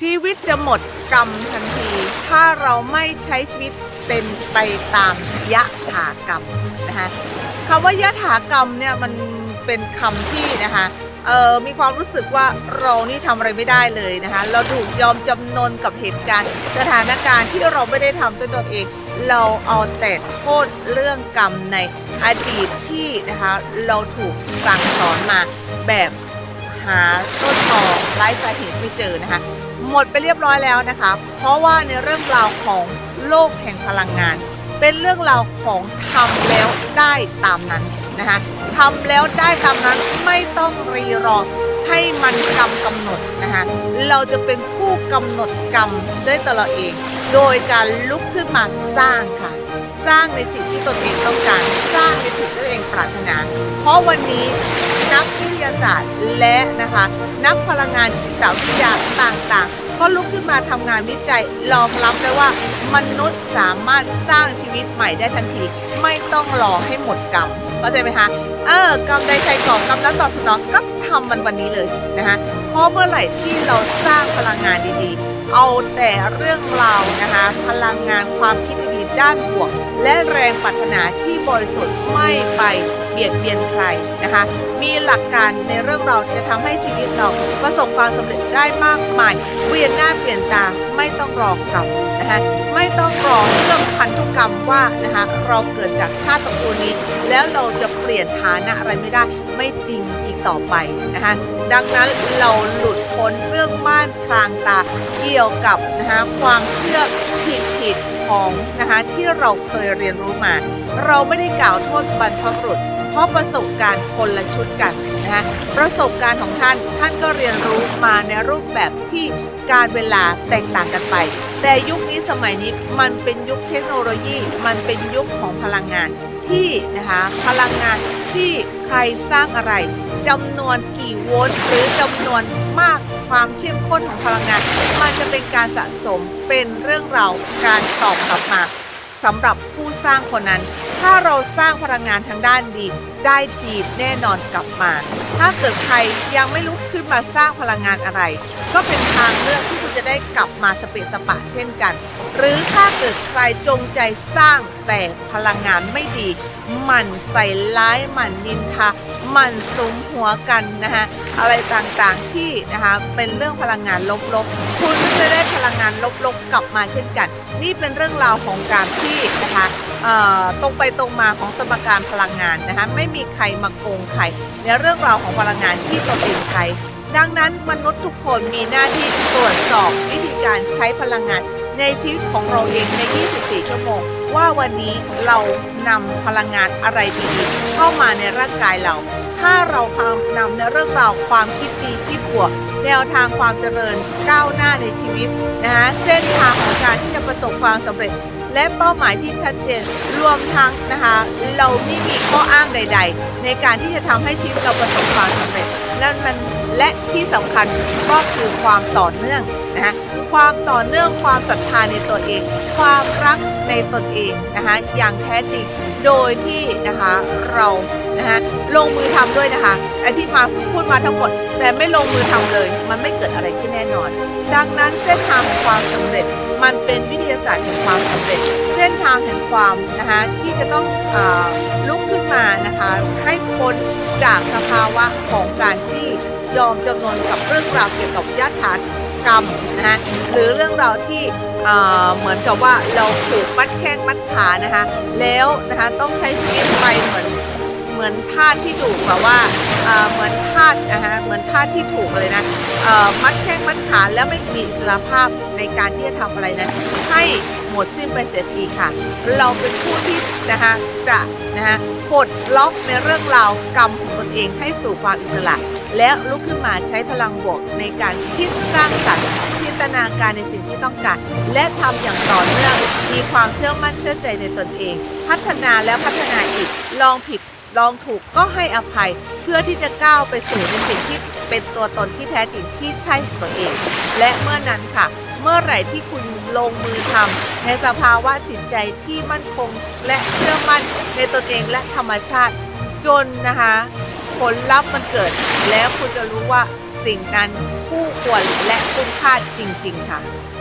ชีวิตจะหมดกรรมทันที ถ้าเราไม่ใช้ชีวิตเป็นไปตามยะถากรรมนะคะคำว่ายะถากรรมเนี่ยมันเป็นคำที่นะคะเออมีความรู้สึกว่าเรานี่ทำอะไรไม่ได้เลยนะคะเราถูกยอมจำนนกับเหตุการณ์ สถานการณ์ที่เราไม่ได้ทำด้วยตนเอง เราเอาแต่โทษเรื่องกรรมในอดีตที่นะคะเราถูกสั่งสอนมาแบบหาต้นตอไร้สาเหตุไม่เจอนะคะ หมดไปเรียบร้อยแล้วนะคะ เพราะว่าในเรื่องราวของโลกแห่งพลังงาน เป็นเรื่องราวของทำแล้วได้ตามนั้นนะคะทำแล้วได้ตามนั้นไม่ต้องรีรอให้มันกรรมกำหนดนะคะเราจะเป็นผู้กำหนดกรรมด้วยตัวเราเอง โดยการลุกขึ้นมาสร้างค่ะ สร้างในสิ่งที่ตนเองต้องการ สร้างในสิ่งที่ตนเองปรารถนา เพราะวันนี้นักวิทยาศาสตร์และนะคะ นักพลังงานจิตวิทยาต่างๆ ก็ลุกขึ้นมาทำงานวิจัยรองรับได้ว่ามนุษย์สามารถสร้างชีวิตใหม่ได้ทันที ไม่ต้องรอให้หมดกรรมเข้าใจไหมคะ เออกรรมใดใครก่อกรรมนั้นตอบสนองก็ทำมันวันนี้เลยนะคะ เพราะเมื่อไหร่ที่เราสร้างพลังงานดีๆ เอาแต่เรื่องราวนะคะ พลังงานความคิดดีๆด้านบวก และแรงปรารถนาที่บริสุทธิ์ไม่ไปเบียดเบียนใครนะคะ มีหลักการในเรื่องเราวที่จะทำให้ชีวิตเราประสบความสำเร็จได้มากมาย เปลี่ยนหน้าเปลี่ยนตาไม่ต้องรอกรรมนะคะ ไม่ต้องรอเรื่อ งพันธุกรรมว่านะคะเราเกิดจากชาติตระกูลนี้ แล้วเราจะเปลี่ยนฐานะอะไรไม่ได้ไม่จริงอีกต่อไปนะคะดังนั้นเราหลุดพ้นเรื่องม่านพรางตาเกี่ยวกับนะคะความเชื่อผิดๆของนะคะที่เราเคยเรียนรู้มา เราไม่ได้กล่าวโทษบรรพบุรุษ เพราะประสบการณ์คนละชุดกัน นะคะประสบการณ์ของท่านท่านก็เรียนรู้มาในรูปแบบที่การเวลาแตกต่างกันไป แต่ยุคนี้สมัยนี้มันเป็นยุคเทคโนโลยี มันเป็นยุคของพลังงานที่นะคะพลังงานที่ใครสร้างอะไรจำนวนกี่โวลต์หรือจำนวนมากความเข้มข้นของพลังงาน มันจะเป็นการสะสมเป็นเรื่องราวการตอบกลับมาสำหรับผู้สร้างคนนั้น ถ้าเราสร้างพลังงานทางด้านดี ได้ดีแน่นอนกลับมา ถ้าเกิดใครยังไม่ลุกขึ้นมาสร้างพลังงานอะไร ก็เป็นทางเลือกที่คุณจะได้กลับมาสเปะสปะเช่นกัน หรือถ้าเกิดใครจงใจสร้างแต่พลังงานไม่ดี มันใส่ร้ายมันนินทามันสมหัวกันนะคะอะไรต่างๆที่นะคะเป็นเรื่องพลังงานลบๆ คุณก็จะได้พลังงานลบๆกลับมาเช่นกัน นี่เป็นเรื่องราวของการที่นะคะ ตรงไปตรงมาของสมการพลังงานนะคะไม่มีใครมาโกงใครในเรื่องราวของพลังงานที่ตนเองใช้ ดังนั้นมนุษย์ทุกคนมีหน้าที่ตรวจสอบวิธีการใช้พลังงานในชีวิตของเราเองใน 24 ชั่วโมง ว่าวันนี้เรานำพลังงานอะไรดีๆ เข้ามาในร่างกายเรา ถ้าเราพานำในเรื่องราวความคิดดีที่บวก แนวทางความเจริญก้าวหน้าในชีวิตนะคะเส้นทางของการที่จะประสบความสำเร็จ และเป้าหมายที่ชัดเจนรวมทั้งนะคะ เราไม่มีข้ออ้างใด ๆ ในการที่จะทำให้ชีวิตเราประสบความสำเร็จนั่นมันและที่สำคัญก็คือความต่อเนื่องนะคะความต่อเนื่องความศรัทธาในตัวเอง ความรักในตนเองนะคะอย่างแท้จริงโดยที่นะคะเรานะคะลงมือทำด้วยนะคะไอที่มาพูดมาทั้งหมด แต่ไม่ลงมือทำเลย มันไม่เกิดอะไรขึ้นแน่นอน ดังนั้นเส้นทางของความสำเร็จ มันเป็นวิทยาศาสตร์แห่งความสำเร็จ เส้นทางแห่งความนะคะที่จะต้องอลุกขึ้นมานะคะให้พ้นจากสภาวะของการที่ยอมจำนนกับเรื่องราวเกี่ยวกับยถากรรมนะคะหรือเรื่องราวที่เหมือนกับว่าเราถูกมัดแข้งมัดขานะคะแล้วนะคะต้องใช้ชีวิตไปเหมือน เหมือนทาสที่ถูกแบบว่าเหมือนทาสนะคะเหมือนทาสที่ถูกเลยนะมัดแข้งมัดขาแล้วไม่มีอิสรภาพในการที่จะทำอะไรนั้นให้หมดสิ้นไปเสียทีค่ะ เราเป็นผู้ที่นะคะจะนะคะปลดล็อกในเรื่องราวกรรมของตนเองให้สู่ความอิสระ และลุกขึ้นมาใช้พลังบวกในการคิดสร้างสรรค์จินตนาการในสิ่งที่ต้องการ และทำอย่างต่อเนื่องมีความเชื่อมั่นเชื่อใจในตนเอง พัฒนาแล้วพัฒนาอีกลองผิด ลองถูกก็ให้อภัยเพื่อที่จะก้าวไปสู่ในสิ่งที่เป็นตัวตนที่แท้จริงที่ใช่ของตัวเอง และเมื่อนั้นค่ะ เมื่อไหร่ที่คุณลงมือทำในสภาวะจิตใจที่มั่นคง และเชื่อมั่นในตนเองและธรรมชาติ จนนะคะ ผลลัพธ์มันเกิด แล้วคุณจะรู้ว่าสิ่งนั้นคู่ควรและคุ้มค่าจริง ๆ ค่ะ